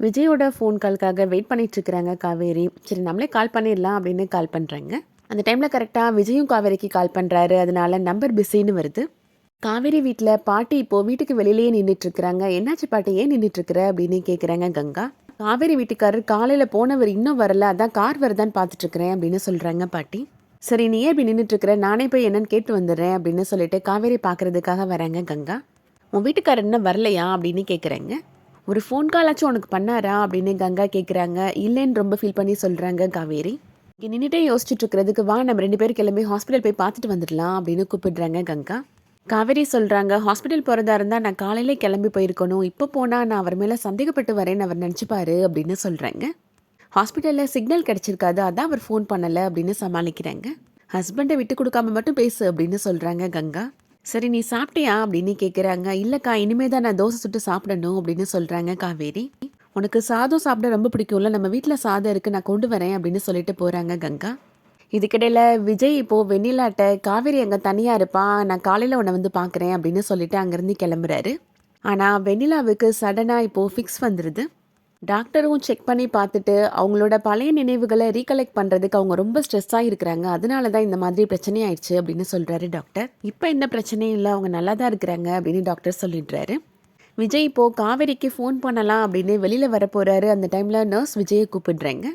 விஜயோட ஃபோன் கால்க்காக வெயிட் பண்ணிட்டுருக்குறாங்க காவேரி. சரி நம்மளே கால் பண்ணிடலாம் அப்படின்னு கால் பண்ணுறாங்க அந்த டைமில் கரெக்டாக விஜயும் காவேரிக்கு கால் பண்ணுறாரு அதனால நம்பர் பிஸின்னு வருது. காவேரி வீட்டில் பாட்டி இப்போது வீட்டுக்கு வெளியிலேயே நின்றுட்டுருக்குறாங்க என்னாச்சு பாட்டி? ஏன் நின்றுட்டுருக்குற அப்படின்னு கேட்குறாங்க கங்கா. காவேரி வீட்டுக்காரர் காலையில் போனவர் இன்னும் வரல. அதான் கார் வருதான்னு பார்த்துட்ருக்குறேன் அப்படின்னு சொல்கிறாங்க பாட்டி. சரி நீ ஏன் இப்படி நின்றுட்டு இருக்கிற நானே போய் என்னன்னு கேட்டு வந்துடுறேன் அப்படின்னு சொல்லிட்டு காவேரி பார்க்கறதுக்காக வராங்க கங்கா. உன் வீட்டுக்காரர் இன்னும் வரலையா? அப்படின்னு கேட்குறேங்க ஒரு ஃபோன் காலாச்சும் உனக்கு பண்ணாரா? அப்படின்னு கங்கா கேட்குறாங்க இல்லைன்னு ரொம்ப ஃபீல் பண்ணி சொல்கிறாங்க காவேரி. இங்கே நின்றுட்டே யோசிச்சுட்டு இருக்கிறதுக்கு வா நம்ம ரெண்டு பேரும் கிளம்பி ஹாஸ்பிட்டல் போய் பார்த்துட்டு வந்துடலாம் அப்படின்னு கூப்பிடுறாங்க கங்கா. காவேரி சொல்கிறாங்க ஹாஸ்பிட்டல் போகிறதா இருந்தால் நான் காலையிலே கிளம்பி போயிருக்கணும். இப்போ போனால் நான் அவர் மேலே சந்தேகப்பட்டு வரேன்னு அவர் நினச்சிப்பாரு அப்படின்னு சொல்கிறாங்க ஹாஸ்பிட்டலில் சிக்னல் கிடச்சிருக்காது அதான் அவர் ஃபோன் பண்ணலை அப்படின்னு சமாளிக்கிறாங்க. ஹஸ்பண்டை விட்டு கொடுக்காம மட்டும் பேசு அப்படின்னு சொல்கிறாங்க கங்கா. சரி நீ சாப்பிட்டியா? அப்படின்னு கேட்குறாங்க இல்லைக்கா இனிமே தான் நான் தோசை சுட்டு சாப்பிடணும் அப்படின்னு சொல்கிறாங்க காவேரி. உனக்கு சாதம் சாப்பிட ரொம்ப பிடிக்கும்ல நம்ம வீட்டில் சாதம் இருக்குது நான் கொண்டு வரேன் அப்படின்னு சொல்லிட்டு போகிறாங்க கங்கா. இதுக்கிடையில் விஜய் இப்போது வெண்ணிலாட்ட காவேரி அங்கே தனியாக இருப்பான் நான் காலையில் உன்னை வந்து பார்க்குறேன் அப்படின்னு சொல்லிட்டு அங்கேருந்து கிளம்புறாரு. ஆனால் வெண்ணிலாவுக்கு சடனாக இப்போது ஃபிக்ஸ் வந்துடுது டாக்டரும் செக் பண்ணி பார்த்துட்டு அவங்களோட பழைய நினைவுகளை ரீகலெக்ட் பண்ணுறதுக்கு அவங்க ரொம்ப ஸ்ட்ரெஸ்ஸாக இருக்கிறாங்க. அதனால தான் இந்த மாதிரி பிரச்சனை ஆயிடுச்சு அப்படின்னு சொல்கிறாரு டாக்டர். இப்போ எந்த பிரச்சனையும் இல்லை. அவங்க நல்லா தான் இருக்கிறாங்க அப்படின்னு டாக்டர் சொல்லிடுறாரு. விஜய் இப்போது காவேரிக்கு ஃபோன் பண்ணலாம் அப்படின்னு வெளியில் வர போகிறாரு அந்த டைமில் நர்ஸ் விஜயை கூப்பிடுறேங்க.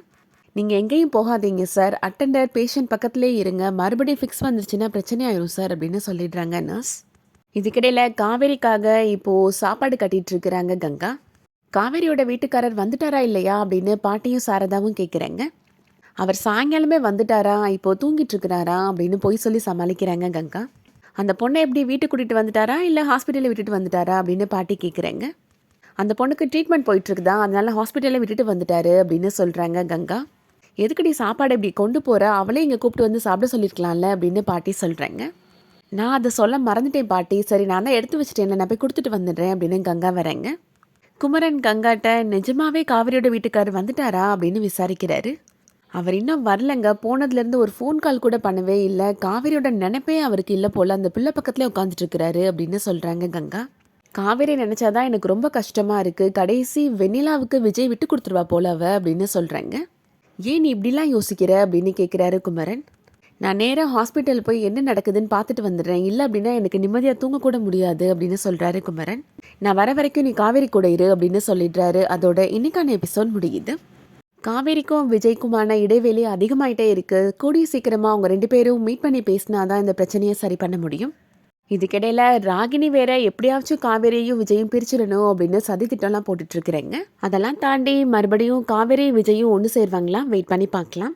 நீங்கள் எங்கேயும் போகாதீங்க சார் அட்டெண்டர் பேஷண்ட் பக்கத்துலேயே இருங்க. மறுபடியும் ஃபிக்ஸ் வந்துருச்சுன்னா பிரச்சனை ஆயிரும் சார் அப்படின்னு சொல்லிடுறாங்க நர்ஸ் இதுக்கிடையில் காவேரிக்காக இப்போது சாப்பாடு கட்டிகிட்டு இருக்கிறாங்க கங்கா. காவேரியோட வீட்டுக்காரர் வந்துட்டாரா இல்லையா அப்படின்னு பாட்டியும் சாரதாவும் கேட்குறாங்க அவர் சாயங்காலமே வந்துட்டாரா இப்போ தூங்கிட்டு இருக்கிறாரா அப்படின்னு போய் சொல்லி சமாளிக்கிறாங்க கங்கா. அந்த பொண்ணை எப்படி வீட்டுக்கு கூட்டிகிட்டு வந்துட்டாரா இல்லை ஹாஸ்பிட்டலில் விட்டுட்டு வந்துட்டாரா அப்படின்னு பாட்டி கேட்குறாங்க அந்த பொண்ணுக்கு ட்ரீட்மெண்ட் போயிட்டுருக்குதா அதனால ஹாஸ்பிட்டலில் விட்டுட்டு வந்துட்டாரு அப்படின்னு சொல்கிறாங்க கங்கா. எதுக்கடி சாப்பாடு இப்படி கொண்டு போகிற அவளே இங்கே கூப்பிட்டு வந்து சாப்பிட சொல்லியிருக்கலாம்ல அப்படின்னு பாட்டி சொல்கிறாங்க நான் அதை சொல்ல மறந்துட்டேன் பாட்டி சரி நான் தான் எடுத்து வச்சுட்டேன் நான் போய் கொடுத்துட்டு வந்துடுறேன் அப்படின்னு கங்கா வரேங்க. குமரன் கங்காட்ட நிஜமாவே காவிரியோட வீட்டுக்காரர் வந்துட்டாரா அப்படின்னு விசாரிக்கிறாரு. அவர் இன்னும் வரலங்க. போனதுலேருந்து ஒரு ஃபோன் கால் கூட பண்ணவே இல்லை. காவேரியோட நினைப்பே அவருக்கு இல்லை போல். அந்த பிள்ளை பக்கத்துலேயே உட்காந்துட்டு இருக்கிறாரு அப்படின்னு சொல்கிறாங்க கங்கா. காவேரி நினச்சாதான் எனக்கு ரொம்ப கஷ்டமாக இருக்குது கடைசி வெண்ணிலாவுக்கு விஜய் விட்டு கொடுத்துருவா போல அவ அப்படின்னு சொல்கிறாங்க ஏன் நீ இப்படிலாம் யோசிக்கிற அப்படின்னு கேட்குறாரு குமரன். நான் நேராக ஹாஸ்பிட்டல் போய் என்ன நடக்குதுன்னு பார்த்துட்டு வந்துடுறேன். இல்லை அப்படின்னா எனக்கு நிம்மதியாக தூங்கக்கூட முடியாது அப்படின்னு சொல்கிறாரு குமரன். நான் வர வரைக்கும் நீ காவேரி கூட இரு அப்படின்னு சொல்லிடுறாரு. அதோட இன்னைக்கான எபிசோட் முடியுது. காவேரிக்கும் விஜய்க்குமான இடைவெளி அதிகமாயிட்டே இருக்குது கூடிய சீக்கிரமாக அவங்க ரெண்டு பேரும் மீட் பண்ணி பேசினாதான் இந்த பிரச்சனையை சரி பண்ண முடியும். இதுக்கிடையில் ராகினி வேற எப்படியாச்சும் காவேரியும் விஜயும் பிரிச்சிடணும் அப்படின்னு சதி திட்டம்லாம் போட்டுட்ருக்குறேங்க அதெல்லாம் தாண்டி மறுபடியும் காவேரி விஜயும் ஒன்று சேருவாங்களா? வெயிட் பண்ணி பார்க்கலாம்.